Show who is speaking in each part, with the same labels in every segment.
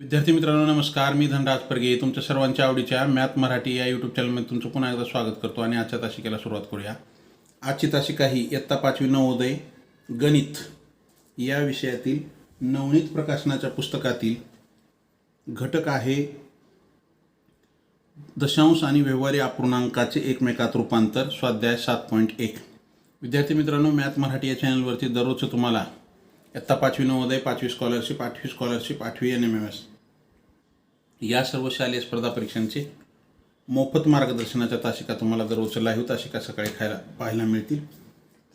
Speaker 1: विद्यार्थी मित्रांनो नमस्कार. मी धनराज परगे. तुमच्या सर्वांच्या आवडीच्या मॅथ मराठी या यूट्यूब चॅनलमध्ये तुमचं पुन्हा एकदा स्वागत करतो आणि आजच्या तासिकेला सुरुवात करूया. आजची तासिका ही इयत्ता पाचवी नवोदय गणित या विषयातील नवनीत प्रकाशनाच्या पुस्तकातील घटक आहे दशांश आणि व्यवहारी अपूर्णांकाचे एकमेकात रूपांतर स्वाध्याय सात पॉईंट एक. विद्यार्थी मित्रांनो मॅथ मराठी या चॅनलवरती दररोजचं तुम्हाला इयत्ता पाचवी नवोदय पाचवी स्कॉलरशिप आठवी स्कॉलरशिप आठवी एन एम एम एस या सर्व शालेय स्पर्धा परीक्षांचे मोफत मार्गदर्शनाच्या तासिका तुम्हाला जर उचलला लाईव्ह तासिका सकाळी खायला पाहायला मिळतील.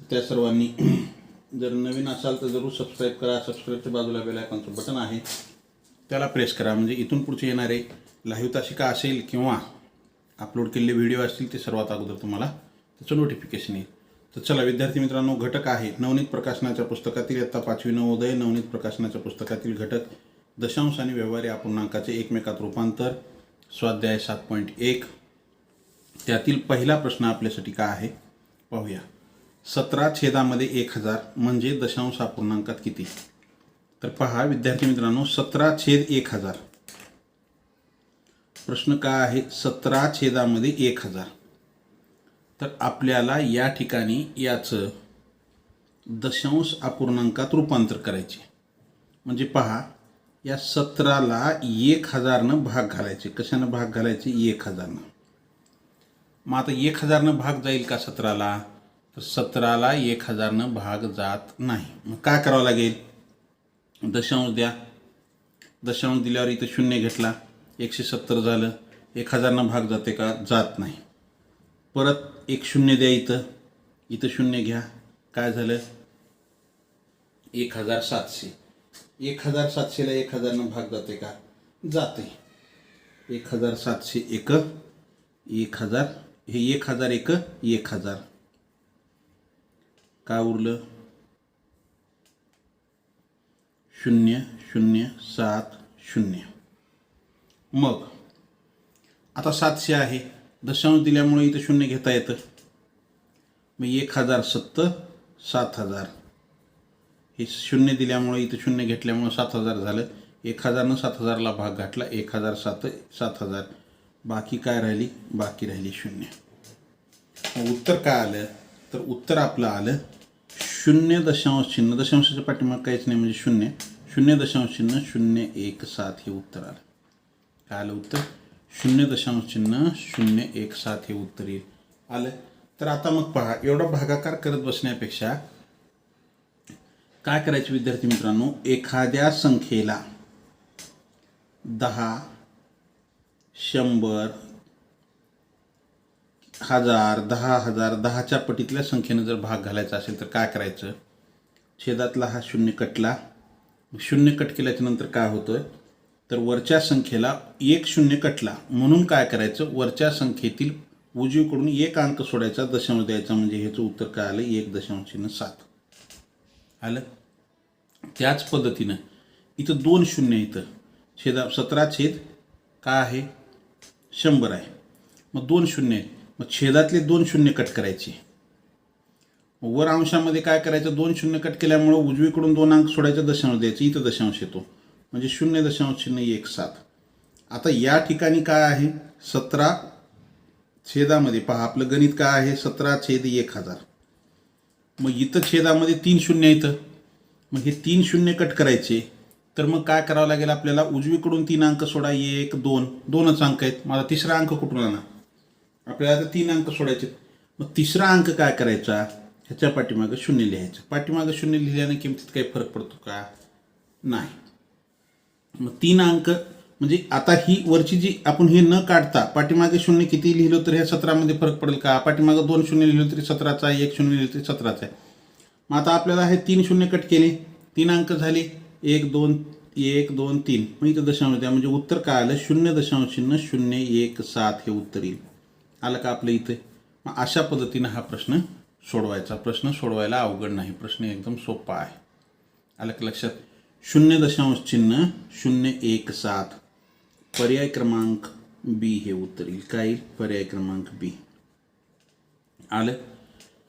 Speaker 1: त्या सर्वांनी जर नवीन असाल तर जरूर सबस्क्राईब करा. सबस्क्राईबच्या बाजूला बेल आयकॉनचं बटन आहे. त्याला प्रेस करा. म्हणजे इथून पुढचे येणारे लाईव्ह तासिका असेल किंवा अपलोड केलेले व्हिडिओ असतील ते सर्वात अगोदर तुम्हाला त्याचं नोटिफिकेशन येईल. तर चला विद्यार्थी मित्रांनो घटक आहे. नवनीत प्रकाशनाच्या पुस्तकातील इयत्ता पाचवी नवोदय नवनीत प्रकाशनाच्या पुस्तकातील घटक. दशांश आणि व्यवहारी पूर्णांकाचे एकमेकात रूपांतर. स्वाध्याय सात पॉईंट एक. त्यातील पहिला प्रश्न आपल्यासाठी काय आहे? पाहूया. सतरा छेदामध्ये एक हजार म्हणजे दशांश अपूर्णांकात किती? तर पहा विद्यार्थी मित्रांनो सतरा छेद एक हजार. प्रश्न काय आहे? सतरा छेदामध्ये एक हजार. तर आपल्याला या ठिकाणी याचं दशांश अपूर्णांकात रूपांतर करायचे. म्हणजे पहा या सतराला एक हजारनं भाग घालायचे. कशानं भाग घालायचे? एक हजारनं. मग आता एक हजारनं भाग जाईल का सतराला? तर सतराला एक हजारनं भाग जात नाही. मग काय करावं लागेल? दशांश द्या. दशांश दिल्यावर इथं शून्य घेतला. एकशे सत्तर झालं. एक हजारनं भाग जाते का? जात नाही. परत एक शून्य द्या इथं. इथं शून्य घ्या. काय झालं? एक हजार सातशे. एक हजार सातशेला एक हजारनं भाग जाते का? जाते एक हजार सातशे एक एक हजार हे एक हजार एक एक हजार काय उरलं? शून्य शून्य सात शून्य. मग आता सातशे आहे. दशांश दिल्यामुळे इथं शून्य घेता येतं. मग एक हजार सत्तर सात हजार. हे शून्य दिल्यामुळे इथं शून्य घेतल्यामुळं सात हजार झालं. एक हजारनं सात हजारला भाग घातला. एक हजार सात सात हजार. बाकी काय राहिली? बाकी राहिली शून्य. मग उत्तर काय आलं? तर उत्तर आपलं आलं शून्य दशांश चिन्ह. दशांशाच्या पाठीमाग काहीच नाही म्हणजे शून्य. शून्य दशांश चिन्ह शून्य एक सात हे उत्तर आलं. काय आलं उत्तर? शून्य दशांश चिन्ह शून्य एक सात हे उत्तर येईल. आलं? तर आता मग पहा एवढा भागाकार करत बसण्यापेक्षा काय करायचे विद्यार्थी मित्रांनो? एखाद्या संख्येला दहा शंभर हजार दहा हजार दहाच्या पटीतल्या संख्येनं जर भाग घालायचा असेल तर काय करायचं? छेदातला हा शून्य कटला. शून्य कट केल्याच्यानंतर काय होतं तर वरच्या संख्येला एक शून्य कटला. म्हणून काय करायचं? वरच्या संख्येतील उजवीकडून एक अंक सोडायचा दशांश द्यायचा. म्हणजे ह्याचं उत्तर काय आलं? एक दशांश चिन्ह सात. आलं? त्याच पद्धतीनं इथं दोन शून्य इथं. छेदा सतरा छेद काय आहे? शंभर आहे. मग दोन शून्य. मग छेदातले दोन शून्य कट करायचे. वर अंशामध्ये काय करायचं? दोन शून्य कट केल्यामुळं उजवीकडून दोन अंक सोडायचं दशांश द्यायचं. इथं दशांश येतो. म्हणजे शून्य दशांश चिन्ह एक सात. आता या ठिकाणी काय आहे? सतरा छेदामध्ये पहा आपलं गणित काय आहे? सतरा छेद एक हजार. मग इथं छेदामध्ये तीन शून्य इथं मग हे तीन शून्य कट करायचे. तर मग काय करावं लागेल आपल्याला? उजवीकडून तीन अंक सोडा एक दोन. दोनच अंक आहेत. माझा तिसरा अंक कुठून आला? आपल्याला आता तीन अंक सोडायचे मग तिसरा अंक काय करायचा? ह्याच्या पाठीमागं शून्य लिहायचं. पाठीमागं शून्य लिहिल्याने किमतीत काही फरक पडतो का? नाही. तीन अंक म्हणजे आता ही वरची जी आपण हे न काढता पाठीमागे शून्य किती लिहिलं तर ह्या सतरामध्ये फरक पडेल का? पाठीमागं दोन शून्य लिहिलं तरी सतराचा आहे एक शून्य लिहिलं तरी सतराचा आहे. मग आता आपल्याला हे तीन शून्य कट केले. तीन अंक झाले. एक दोन एक दोन तीन. मग इथं दशांश द्या. म्हणजे उत्तर काय आलं? शून्य दशांश चिन्ह शून्य एक सात हे उत्तर येईल. आलं का आपलं इथे? मग अशा पद्धतीनं हा प्रश्न सोडवायचा. प्रश्न सोडवायला अवघड नाही. प्रश्न एकदम सोपा आहे. आलं का लक्षात? शून्य दशांश चिन्ह शून्य एक सात. पर्याय क्रमांक बी हे उत्तर येईल. काय येईल? पर्याय क्रमांक बी आलं?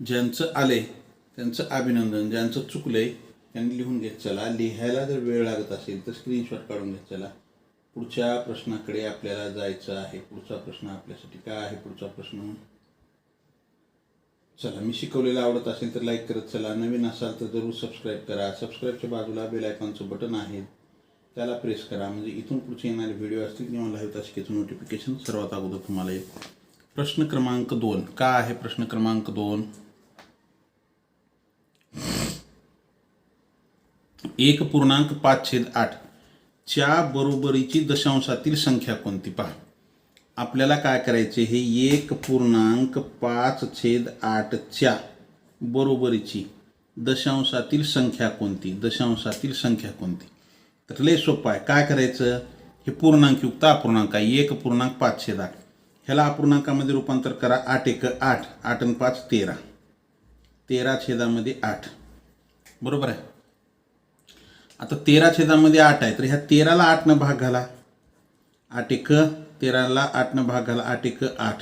Speaker 1: ज्यांचं आले त्यांचं अभिनंदन ज्यांचं चुकलंय त्यांनी लिहून घेत चला. लिहायला जर वेळ लागत असेल तर स्क्रीनशॉट काढून घेत चला. पुढच्या प्रश्नाकडे आपल्याला जायचं आहे. पुढचा प्रश्न आपल्यासाठी काय आहे? पुढचा प्रश्न चला मी शिकवलेलं आवडत असेल तर लाईक करत चला. नवीन असाल तर जरूर सबस्क्राईब करा. सबस्क्राईबच्या बाजूला बेल आयकॉनचं बटन आहे. त्याला प्रेस करा. म्हणजे इथून पुढचे येणारे व्हिडिओ असतील किंवा लाईव्ह तासिकेचं नोटिफिकेशन सर्वात अगोदर तुम्हाला येईल. प्रश्न क्रमांक दोन. का आहे प्रश्न क्रमांक दोन? एक पूर्णांक पाच छेद आठ. च्या बरोबरीची दशांशातील संख्या कोणती? पहा. आपल्याला काय करायचे? हे एक पूर्णांक पाच छेद आठच्या बरोबरीची दशांशातील संख्या कोणती? दशांशातील संख्या कोणती? तर लय सोपं आहे. काय करायचं? हे पूर्णांकयुक्त अपूर्णांक आहे. एक पूर्णांक पाच छेद आठ. ह्याला अपूर्णांकामध्ये रूपांतर करा. आठ एक आठ. आठ आणि पाच तेरा. तेरा छेदामध्ये आठ. बरोबर आहे? आता तेरा छेदामध्ये आठ आहे. तर ह्या तेराला आठनं भाग घाला. आठ एक तेराला आठनं भाग घाला आठ एक आठ.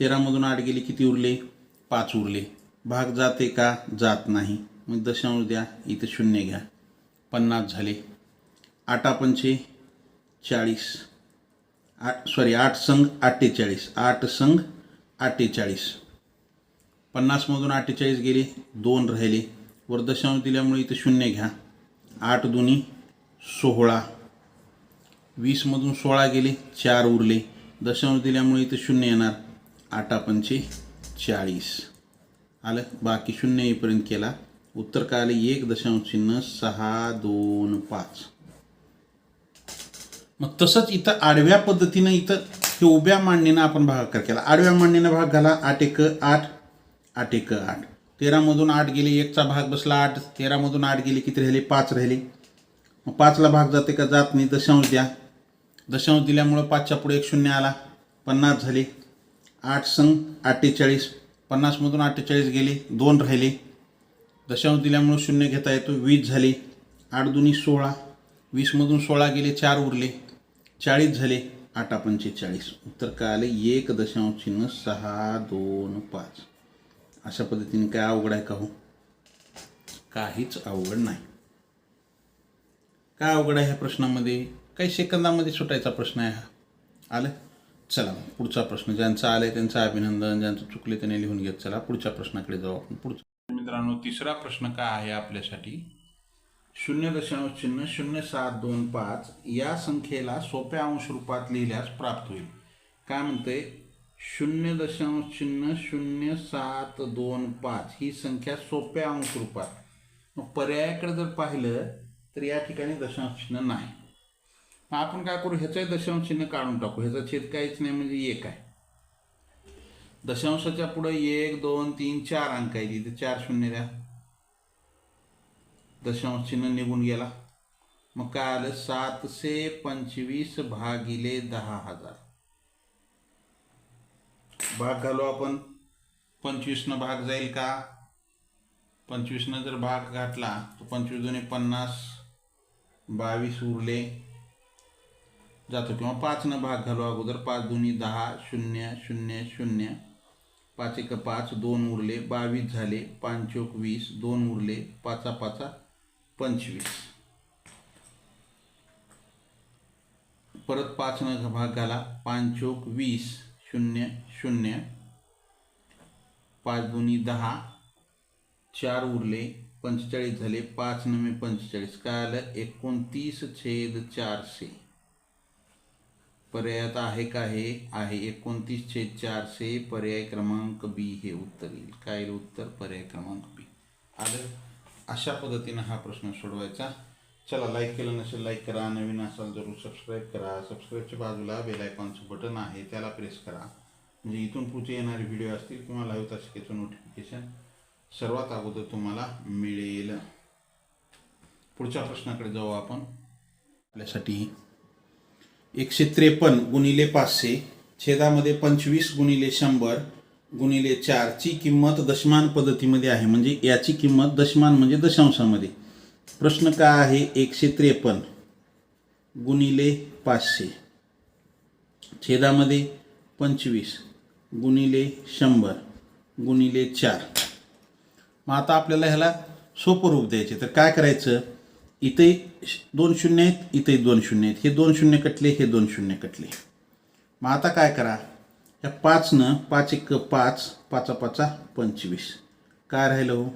Speaker 1: तेरामधून आठ गेली किती उरले? पाच उरले. भाग जाते का? जात नाही. मग दशांश द्या इथं शून्य घ्या. पन्नास झाले. आठापंचे चाळीस. आठ सॉरी आठ संघ अठ्ठेचाळीस आठ संघ अठ्ठेचाळीस पन्नासमधून अठ्ठेचाळीस गेले दोन राहिले. वर दशांश दिल्यामुळे इथं शून्य घ्या. आठ दोन्ही सोहळा वीसमधून सोळा गेले चार उरले. दशांश दिल्यामुळे इथं शून्य येणार. आठा पंचे चाळीस. आलं? बाकी शून्य येईपर्यंत केला. उत्तर काय आलं? एक दशांश चिन्ह सहा दोन पाच. मग तसंच इथं आडव्या पद्धतीनं इथं हे उभ्या मांडणीनं आपण भागाकार केला. आडव्या मांडणीनं भाग घाला. आठ एक आठ. आठ एक आठ. तेरामधून आठ गेले एकचा भाग बसला आठ. तेरामधून आठ गेले किती राहिले? पाच राहिले. मग पाचला भाग जाते का? जात नाही. दशांश द्या. दशांश दिल्यामुळं पाचच्या पुढे एक शून्य आला. पन्नास झाले. आठ संघ अठ्ठेचाळीस. पन्नासमधून अठ्ठेचाळीस गेले दोन राहिले. दशांश दिल्यामुळं शून्य घेता येतो वीस झाले. आठ दुनी सोळा. वीसमधून सोळा गेले चार उरले. चाळीस झाले आठा पंचेचाळीस उत्तर काय आले? एक दशांश चिन्ह सहा दोन पाच. अशा पद्धतीने काय अवघड आहे का हो? काहीच अवघड नाही. काय अवघड आहे ह्या प्रश्नामध्ये? काही सेकंदामध्ये सुटायचा प्रश्न आहे हा. आलं? चला मग पुढचा प्रश्न. ज्यांचा आहे त्यांचं अभिनंदन ज्यांचं चुकले त्यांनी लिहून घेत चला. पुढच्या प्रश्नाकडे जाऊ आपण. पुढचा. मित्रांनो तिसरा प्रश्न काय आहे आपल्यासाठी? शून्य दशांश चिन्ह शून्य सात दोन पाच या संख्येला सोप्या अंश रूपात लिहिल्यास प्राप्त होईल. काय म्हणते शून्य दशांश चिन्ह शून्य सात दोन पाच ही संख्या सोप्या अंश रूपात. मग पर्यायाकडे जर पाहिलं तर या ठिकाणी दशांश चिन्ह नाही. मग आपण काय करू ह्याचंही दशांश चिन्ह काढून टाकू. ह्याचा छेद काहीच नाही म्हणजे एक आहे. दशांशाच्या पुढे एक दोन तीन चार अंक आहे तिथे चार शून्य द्या. दशांश चिन्ह निघून गेला. मग काय आलं? सातशे पंचवीस भागिले दहा हजार. भाग घालू आपण. पंचवीसनं भाग जाईल का? पंचवीसनं जर भाग घातला तर पंचवीस दोन्ही पन्नास. बावीस उरले. जातो किंवा पाचनं भाग घालू अगोदर पाच दोन्ही दहा शून्य शून्य शून्य. पाच एक पाच, दोन उरले, बावीस झाले, पांचोक वीस, दोन उरले, पाचा पाचा, पंचवीस. परत पाचनं भाग घाला, पांचोक वीस, शून्य शून्य. पाच दोन्ही दहा, चार उरले, पंचेचाळीस झाले, पाच नवे पंचेचाळीस. काय आलं? एकोणतीस छेद चारशे. पर्यायात आहे का हे? आहे. एकोणतीस छेद चारशे पर्याय क्रमांक बी हे उत्तर येईल. काय उत्तर? पर्याय क्रमांक बी. आलं? अशा पद्धतीनं हा प्रश्न सोडवायचा. चला लाईक केलं नसेल लाईक करा. नवीन असाल जरूर सबस्क्राईब करा. सबस्क्राईबच्या बाजूला बेल आयकॉनचं बटन आहे. त्याला प्रेस करा. म्हणजे इथून पुढचे येणारे व्हिडिओ असतील किंवा लाईव्ह तासिकेचं नोटिफिकेशन सर्वात अगोदर तुम्हाला मिळेल. पुढच्या प्रश्नाकडे जाऊ आपण. आपल्यासाठी एकशे त्रेपन्न गुणिले पाचशे छेदामध्ये पंचवीस गुणिले शंभर गुणिले चारची किंमत दशमान पद्धतीमध्ये आहे. म्हणजे याची किंमत दशमान म्हणजे दशांशामध्ये. प्रश्न काय आहे? एकशे त्रेपन्न गुणिले पाचशे छेदामध्ये पंचवीस गुणिले शंभर गुणिले चार. मग आता आपल्याला ह्याला सोपं रूप द्यायचे तर काय करायचं? इथे दोन शून्य आहेत इथे दोन शून्य आहेत. हे दोन शून्य कटले हे दोन शून्य कटले. मग आता काय करा? या पाचनं पाच एक पाच पाचा पाचा पंचवीस. काय राहिलं हो?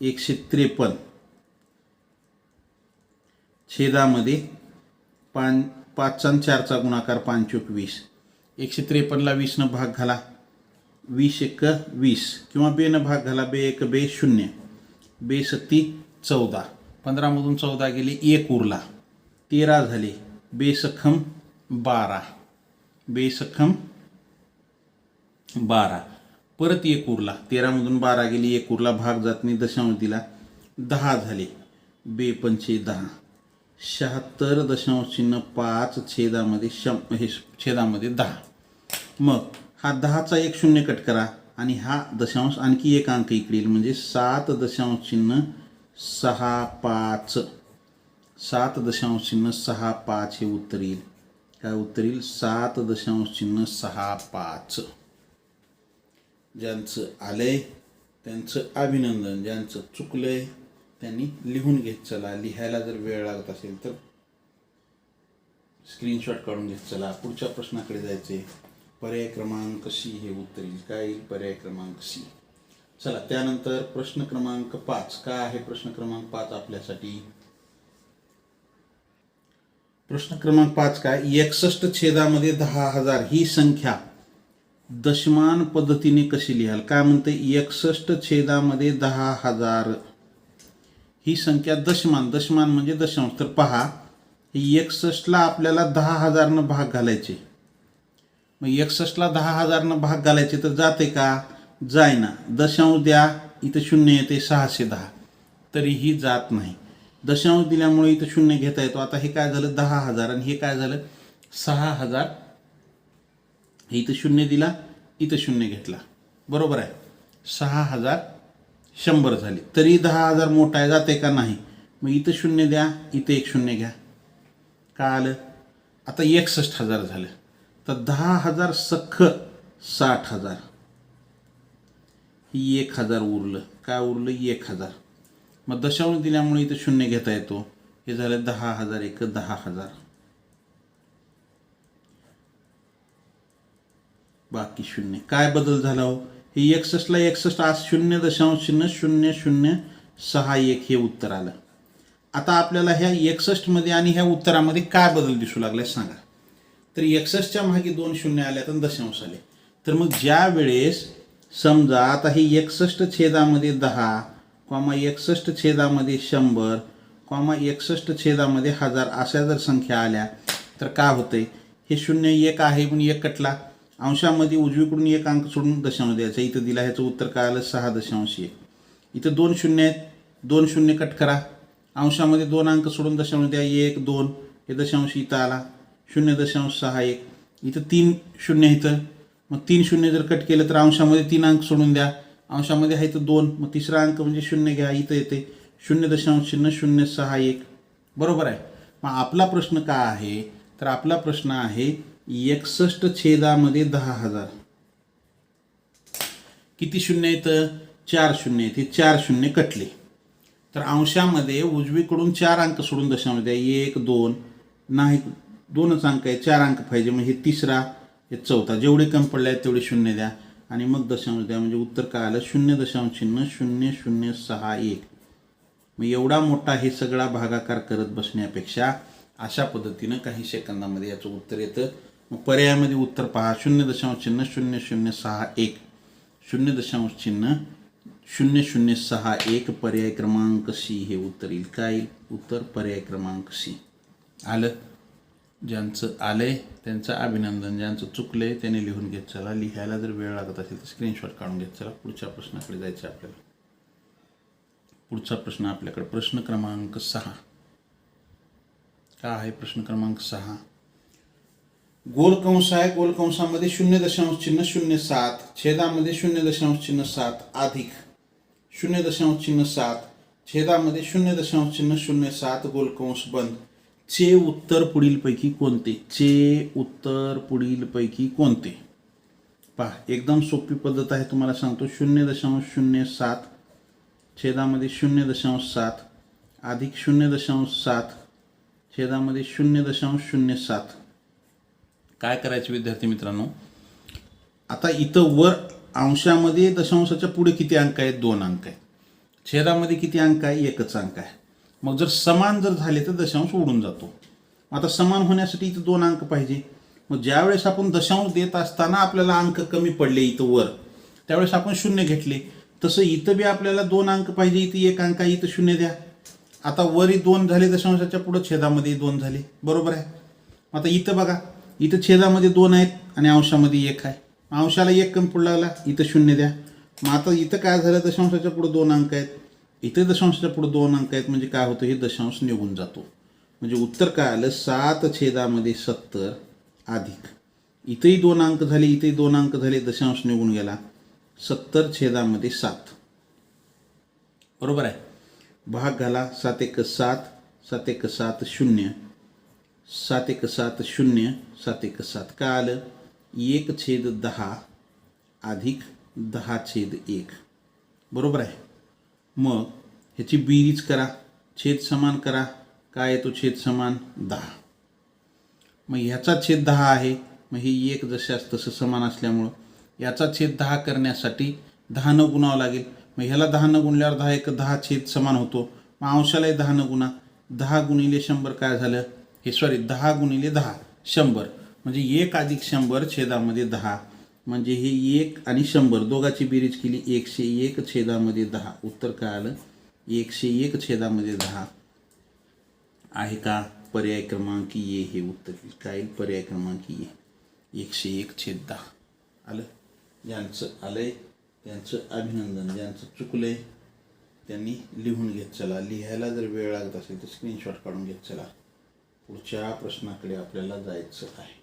Speaker 1: एकशे त्रेपन्न. छेदामध्ये पान पाचचा आणि चारचा गुणाकार पाचोक वीस एकशे त्रेपन्नला वीसनं भाग घाला. वीस एक वीस. किंवा बेनं भाग घाला. बे एक बे शून्य. बे सत्ती चौदा. पंधरामधून चौदा गेली एक उरला. तेरा झाले बेसखम बारा. बेसखम बारा. परत एक उरला. तेरामधून बारा गेली एक उरला. भाग जात नाही दशांश दिला दहा झाले. बेपंचे दहा. शहात्तर दशांश चिन्ह पाच छेदामध्ये शं हे छेदामध्ये दहा. मग हा दहाचा एक शून्य कट करा आणि हा दशांश आणखी एक अंक इकडे येईल म्हणजे सात दशांश चिन्ह सहा पाच सात दशांश चिन्ह सहा पाच हे उत्तर येईल काय उत्तर येईल सात दशांश चिन्ह सहा पाच ज्यांचं आलंय त्यांचं अभिनंदन. ज्यांचं चुकलंय त्यांनी लिहून घेत चला. लिहायला जर वेळ लागत असेल तर स्क्रीनशॉट काढून घेत चला. पुढच्या प्रश्नाकडे जायचे पर्याय क्रमांक सी हे उत्तर येईल काय येईल? पर्याय क्रमांक सी. चला त्यानंतर प्रश्न क्रमांक पाच. काय आहे प्रश्न क्रमांक पाच आपल्यासाठी? प्रश्न क्रमांक पाच काय? एकसष्ट छेदामध्ये दहा हजार ही संख्या. दशमान पद्धतीने कशी लिहाल? काय म्हणते? एकसष्ट छेदामध्ये दहा हजार. ही संख्या दशमान. दशमान म्हणजे दशांश. तर पहा एकसष्टला आपल्याला दहा हजारनं भाग घालायचे. मग एकसष्टला दहा हजारनं भाग घालायचे तर जाते का? जाय ना दशांश द्या इथं शून्य येते सहाशे दहा. तरीही जात नाही. दशांश दिल्यामुळे इथं शून्य घेता येतो. आता हे काय झालं? दहा हजार. आणि हे काय झालं? सहा हजार. इथं शून्य दिला इथं शून्य घेतला. बरोबर आहे? सहा हजार शंभर झाले. तरी दहा हजार मोठा आहे. जाते का नाही? मग इथं शून्य द्या इथं एक शून्य घ्या. का आलं? आता एकसष्ट हजार झालं. तर दहा हजार सख्ख साठ हजार. एक हजार उरलं. काय उरलं? एक हजार. मग दशांश दिल्यामुळे इथं शून्य घेता येतो. हे झालं दहा हजार एक दहा हजार. बाकी शून्य. काय बदल झाला हो? हे एकसष्टला एकसष्ट आज शून्य दशांश शून्य शून्य शून्य सहा एक हे उत्तर आलं. आता आपल्याला ह्या एकसष्टमध्ये आणि ह्या उत्तरामध्ये काय बदल दिसू लागले सांगा. तर एकसष्टच्या मागे दोन शून्य आले तर दशांश आले. तर मग ज्या वेळेस समजा आता हे एकसष्ट छेदामध्ये दहा कॉमा एकसष्ट छेदामध्ये शंभर कॉमा एकसष्ट छेदामध्ये हजार अशा जर संख्या आल्या तर काय आहे हे शून्य एक आहे पण एक कटला. अंशामध्ये उजवीकडून एक अंक सोडून दशांश द्यायचा इथं दिला ह्याचं उत्तर काय आलं? सहा दशांश एक. इथं दोन शून्य आहेत. दोन शून्य कट करा. अंशामध्ये दोन अंक सोडून दशांश द्या एक दोन. हे दशांश इथं आला. शून्य दशांश सहा एक. इथं तीन शून्य इथं. मग तीन शून्य जर कट केलं तर अंशामध्ये तीन अंक सोडून द्या. अंशामध्ये आहे तर दोन. मग तिसरा अंक म्हणजे शून्य घ्या. इथं येते. शून्य दशांश शून्य शून्य सहा एक. बरोबर आहे. मग आपला प्रश्न काय आहे? तर आपला प्रश्न आहे एकसष्ट छेदामध्ये दहा हजार. किती शून्य येतं चार शून्य आहेत. हे चार शून्य कटले. तर अंशामध्ये उजवीकडून चार अंक सोडून दशामध्ये द्या एक दोन. नाही दोनच अंक आहे चार अंक पाहिजे. मग हे तिसरा. हे चौथा जेवढे कमी पडले आहेत तेवढे शून्य द्या. आणि मग दशांश द्या म्हणजे उत्तर काय आलं? शून्य दशांश चिन्ह शून्य शून्य सहा एक. मग एवढा मोठा हे सगळा भागाकार करत बसण्यापेक्षा अशा पद्धतीनं काही सेकंदामध्ये याचं उत्तर येतं. मग पर्यायामध्ये उत्तर पहा. शून्य दशांश चिन्ह शून्य शून्य सहा एक. शून्य दशांश चिन्ह शून्य शून्य सहा एक. पर्याय क्रमांक सी हे उत्तर येईल. काय येईल? उत्तर पर्याय क्रमांक सी. आलं? ज्यांचं आलंय त्यांचं अभिनंदन ज्यांचं चुकलंय त्याने लिहून घेत चला. लिहायला जर वेळ लागत असेल तर स्क्रीनशॉट काढून घेत चला. पुढच्या प्रश्नाकडे जायचं आहे आपल्याला. पुढचा प्रश्न आपल्याकडे. प्रश्न क्रमांक सहा. काय आहे प्रश्न क्रमांक सहा? गोलकंस आहे. गोलकंसामध्ये शून्य दशांश चिन्ह शून्य सात. छेदामध्ये शून्य दशांश चिन्ह सात. अधिक. शून्य दशांश चिन्ह सात. छेदामध्ये शून्य दशांश चिन्ह शून्य सात. गोलकंस बंद. चे उत्तर पुढीलपैकी कोणते? चे उत्तर पुढीलपैकी कोणते? पहा एकदम सोपी पद्धत आहे तुम्हाला सांगतो. शून्य दशांश शून्य सात छेदामध्ये शून्य दशांश सात अधिक शून्य दशांश सात छेदामध्ये शून्य दशांश शून्य सात. काय करायचे विद्यार्थी मित्रांनो? आता इथं वर अंशामध्ये दशांशाच्या पुढे किती अंक आहेत? दोन अंक आहेत. छेदामध्ये किती अंक आहे? एकच अंक आहे. मग जर समान जर झाले तर दशांश उडून जातो. आता समान होण्यासाठी इथं दोन अंक पाहिजे. मग ज्यावेळेस आपण दशांश देत असताना आपल्याला अंक कमी पडले इथं वर त्यावेळेस आपण शून्य घेतले. तसं इथं बी आपल्याला दोन अंक पाहिजे इथं एक अंक आहे इथं शून्य द्या. आता वरी दोन झाले दशांशाच्या पुढं छेदामध्ये दोन झाले. बरोबर आहे? आता इथं बघा इथं छेदामध्ये दोन आहेत आणि अंशामध्ये एक आहे. अंशाला एक कमी पुढं लागला इथं शून्य द्या. मग आता इथं काय झालं? दशांशाच्या पुढं दोन अंक आहेत. दशांशाच्या पुढं दोन अंक आहेत. म्हणजे हे दशांश निघून जातो. म्हणजे उत्तर काय आलं? सात छेदामध्ये सत्तर अधिक. इथंही दोन अंक झाले, इथेही दोन अंक दशांश निघून गेला. सत्तर छेदामध्ये सात. बरोबर आहे? भाग घाला. सात एक सात सात एक सात शून्य. सात एक सात शून्य, सात एक सात. काय आलं? एक छेद दहा अधिक दहा छेद एक. बरोबर आहे? मग ह्याची बेरीज करा. छेद समान करा. काय येतो छेद समान? दहा. मग ह्याचा छेद दहा आहे. मग हे एक जशास तसं समान असल्यामुळं याचा छेद दहा करण्यासाठी दहा न गुणावं लागेल. मग ह्याला दहा न गुणल्यावर दहा एक दहा छेद समान होतो. मग अंशालाही दहा न गुणा. दहा गुणिले शंभर काय झालं? हे सॉरी दहा गुणिले दहा. शंभर. म्हणजे एक अधिक शंभर छेदामध्ये दहा. म्हणजे हे एक आणि शंभर. दोघाची बेरीज केली एकशे एक छेदामध्ये दहा. उत्तर काय आलं? एकशे एक छेदामध्ये दहा. आहे का पर्याय क्रमांक ये हे उत्तर? काय पर्याय क्रमांक ये एकशे एक छेद दहा. आलं? ज्यांचं आलंय. त्यांचं अभिनंदन. ज्यांचं चुकलंय त्यांनी लिहून घेत चला. लिहायला जर वेळ लागत असेल तर स्क्रीनशॉट काढून घेत चला. पुढच्या प्रश्नाकडे आपल्याला जायचं आहे.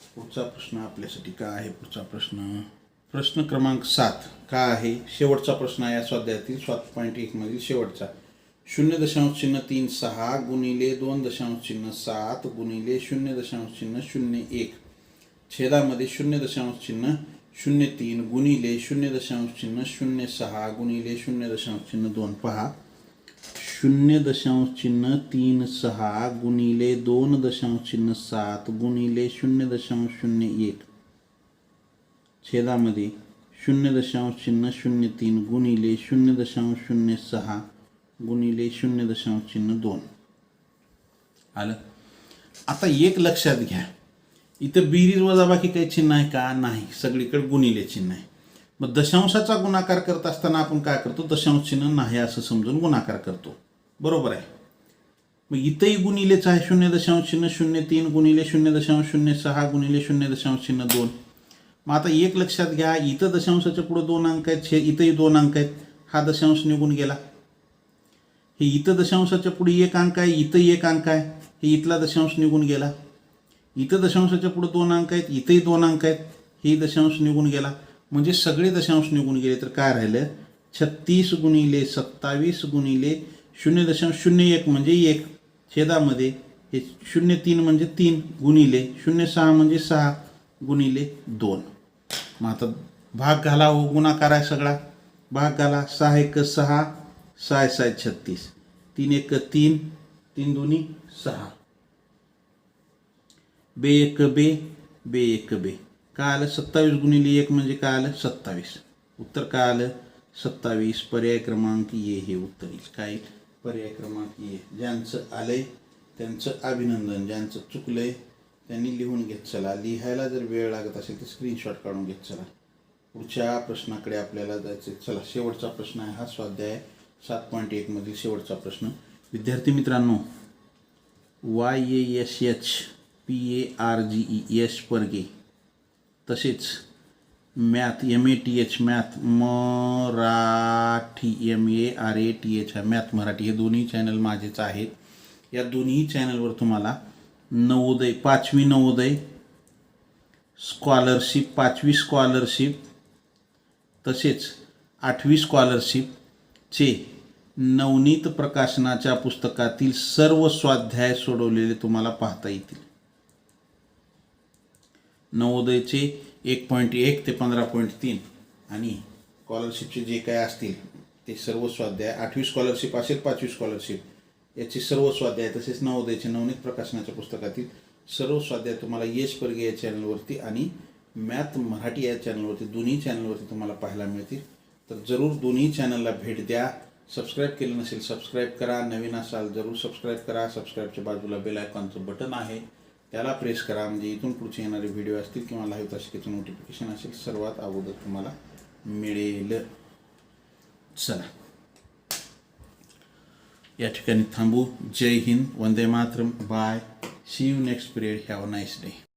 Speaker 1: पुढचा प्रश्न आपल्यासाठी काय आहे? पुढचा प्रश्न. प्रश्न क्रमांक सात. काय आहे? शेवटचा प्रश्न आहे या स्वाध्यायातील सात पॉईंट एकमधील शेवटचा. शून्य दशांश चिन्ह तीन सहा गुणिले दोन दशांश चिन्ह सात गुणिले शून्य दशांश चिन्ह शून्य एक. छेदामध्ये शून्य दशांश चिन्ह शून्य तीन गुणिले शून्य दशांश चिन्ह शून्य सहा गुणिले शून्य दशांश चिन्ह दोन. पहा. शून्य दशांश चिन्ह तीन सहा गुणिले दोन दशांश चिन्ह सात गुणिले शून्य दशांश शून्य एक. छेदामध्ये शून्य दशांश चिन्ह शून्य तीन गुणिले शून्य दशांश शून्य सहा गुणिले शून्य दशांश चिन्ह दोन. आलं? आता एक लक्षात घ्या. इथं बेरीज वजाबाकी काही चिन्ह आहे का? नाही. सगळीकडे गुणिले चिन्ह आहे. मग दशांशाचा गुणाकार करत असताना आपण काय करतो? दशांश चिन्ह नाही असं समजून गुणाकार करतो. बरोबर आहे. मग इथंही गुणिलेच आहे शून्य दशांश शून्य शून्य तीन गुणिले शून्य दशांश शून्य सहा गुणिले शून्य दशांश शून्य दोन. मग आता एक लक्षात घ्या इथं दशांशाच्या पुढे दोन अंक आहेत छे इथंही दोन अंक आहेत. हा दशांश निघून गेला. हे इथं दशांशाच्या पुढे एक अंक आहे इथंही एक अंक आहे. हे इथला दशांश निघून गेला. इथं दशांशाच्या पुढे दोन अंक आहेत इथंही दोन अंक आहेत. हे दशांश निघून गेला. म्हणजे सगळे दशांश निघून गेले तर काय राहिलं? छत्तीस गुणिले सत्तावीस गुणिले शून्य दशांश शून्य एक म्हणजे एक छेदामध्ये हे शून्य तीन म्हणजे तीन गुणिले शून्य सहा म्हणजे सहा गुणिले दोन. मग आता भाग घाला हो गुणाकार आहे सगळा. भाग घाला सहा एक सहा सहा सहा छत्तीस. तीन एक तीन तीन दोन्ही सहा. बे एक बे बे एक बे. काय आलं सत्तावीस गुणिले एक म्हणजे काय आलं सत्तावीस. उत्तर काय आलं सत्तावीस पर्याय क्रमांक ये हे उत्तर येईल. काय? येईल? पर्याय क्रमांक ये. ज्यांचं आलंय त्यांचं अभिनंदन ज्यांचं चुकलंय त्यांनी लिहून घेत चला. लिहायला जर वेळ लागत असेल तर स्क्रीनशॉट काढून घेत चला. पुढच्या प्रश्नाकडे आपल्याला जायचं चला शेवटचा प्रश्न आहे. हा स्वाध्याय सात पॉईंट एकमधील शेवटचा प्रश्न. विद्यार्थी मित्रांनो Y A S H P A R G E S Parge तसेच math M A T H math Marathi M A R A T H आहे मॅथ मराठी हे दोन्ही चॅनल माझेच आहेत. या दोन्ही चॅनलवर तुम्हाला नवोदय पाचवी नवोदय स्कॉलरशिप पाचवी स्कॉलरशिप तसेच आठवी स्कॉलरशिपचे नवनीत प्रकाशनाच्या पुस्तकातील सर्व स्वाध्याय सोडवलेले तुम्हाला पाहता येतील. नवोदयचे एक पॉईंट एक ते पंधरा पॉईंट तीन. आणि स्कॉलरशिपचे जे काय असतील ते सर्व स्वाध्याय आठवी स्कॉलरशिप असेल पाचवी स्कॉलरशिप याची सर्व स्वाध्याय तसेच नवोदयाचे नवनीत प्रकाशनाच्या पुस्तकातील सर्व स्वाध्याय तुम्हाला यश परगे या चॅनलवरती आणि मॅथ मराठी या चॅनलवरती दोन्ही चॅनलवरती तुम्हाला पाहायला मिळतील. तर जरूर दोन्ही चॅनलला भेट द्या. सबस्क्राईब केलं नसेल सबस्क्राईब करा. नवीन असाल जरूर सबस्क्राईब करा. सबस्क्राईबच्या बाजूला बेल आयकॉनचं बटन आहे. त्याला प्रेस करा. म्हणजे इथून पुढचे येणारे व्हिडिओ असतील किंवा लाईव्ह तासिकेचं नोटिफिकेशन असेल सर्वात अगोदर तुम्हाला मिळेल. चला. या ठिकाणी थांबू. जय हिंद. वंदे Mataram. Bye see you next period have a nice day